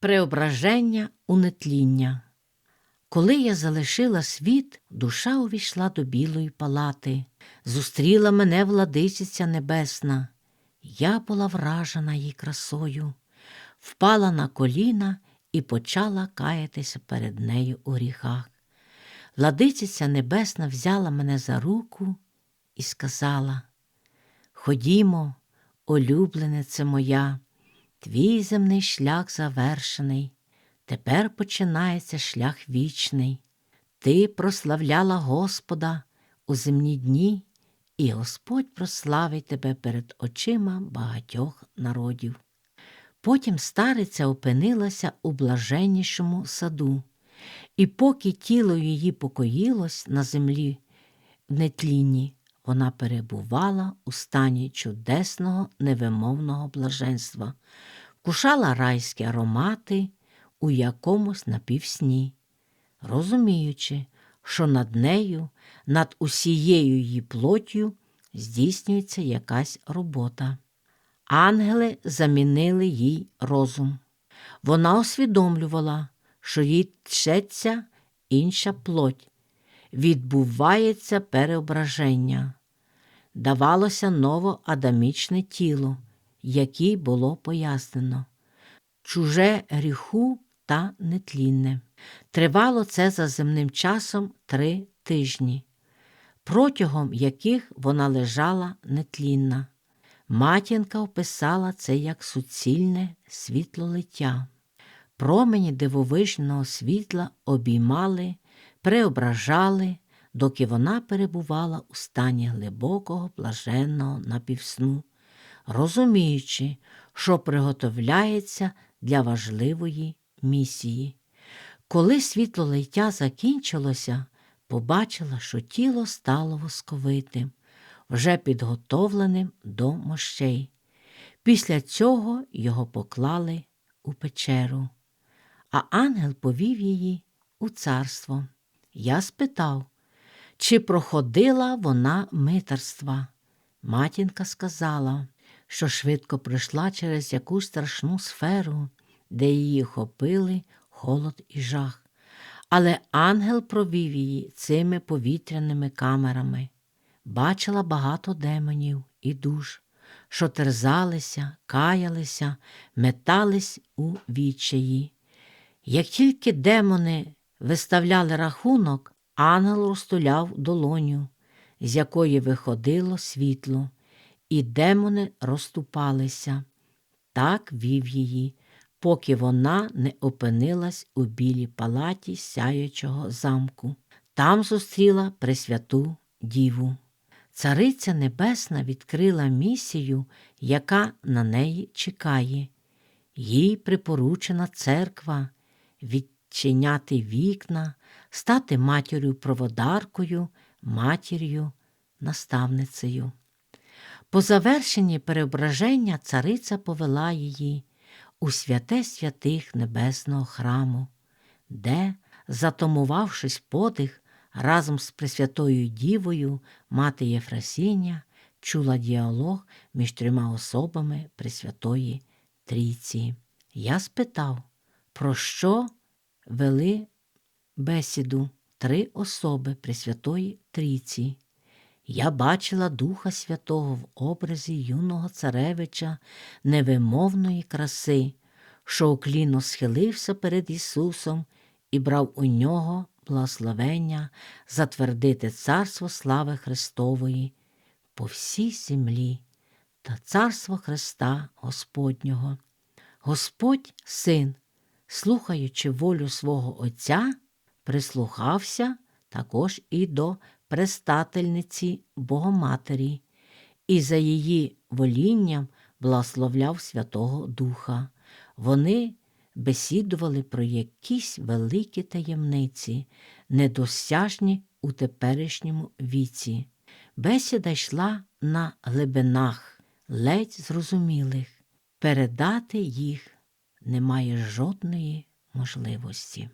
Преображення у нетління. Коли я залишила світ, душа увійшла до білої палати. Зустріла мене владичиця небесна. Я була вражена її красою, впала на коліна і почала каятися перед нею у гріхах. Владичиця небесна взяла мене за руку і сказала: Ходімо, улюбленице моя, твій земний шлях завершений. Тепер починається шлях вічний. Ти прославляла Господа у земні дні, і Господь прославить тебе перед очима багатьох народів. Потім стариця опинилася у блаженнішому саду, і поки тіло її покоїлось на землі в нетлінні, вона перебувала у стані чудесного невимовного блаженства, вкушала райські аромати у якомусь напівсні, розуміючи, що над нею, над усією її плоттю здійснюється якась робота. Ангели замінили їй розум. Вона усвідомлювала, що їй тчеться інша плоть, відбувається переображення. Давалося новоадамічне тіло, якій було пояснено, чуже гріху та нетлінне. Тривало це за земним часом три тижні, протягом яких вона лежала нетлінна. Матінка описала це як суцільне світлолиття. Промені дивовижного світла обіймали, преображали, доки вона перебувала у стані глибокого блаженного напівсну, розуміючи, що приготовляється для важливої місії. Коли світлолиття закінчилося, побачила, що тіло стало восковитим, вже підготовленим до мощей. Після цього його поклали у печеру, а ангел повів її у царство. Я спитав, чи проходила вона митарства. Матінка сказала, що швидко пройшла через якусь страшну сферу, де її хопили холод і жах. Але ангел провів її цими повітряними камерами. Бачила багато демонів і душ, що терзалися, каялися, метались у відчаї. Як тільки демони виставляли рахунок, ангел розтуляв долоню, з якої виходило світло, і демони розступалися. Так вів її, поки вона не опинилась у білій палаті сяючого замку. Там зустріла Пресвяту Діву. Цариця Небесна відкрила місію, яка на неї чекає. Їй припоручена церква відчиняти вікна, стати матір'ю проводаркою, матір'ю, наставницею. По завершенні переображення цариця повела її у святе святих Небесного храму, де, затомувавшись подих, разом з Пресвятою Дівою, мати Єфросіння, чула діалог між трьома особами Пресвятої Трійці. Я спитав, про що вели бесіду три особи Пресвятої Трійці. Я бачила Духа Святого в образі юного царевича невимовної краси, що уклінно схилився перед Ісусом і брав у нього благословення затвердити царство слави Христової по всій землі та царство Христа Господнього. Господь Син, слухаючи волю свого Отця, прислухався також і до престательниці Богоматері, і за її волінням благословляв Святого Духа. Вони бесідували про якісь великі таємниці, недосяжні у теперішньому віці. Бесіда йшла на глибинах, ледь зрозумілих, передати їх немає жодної можливості.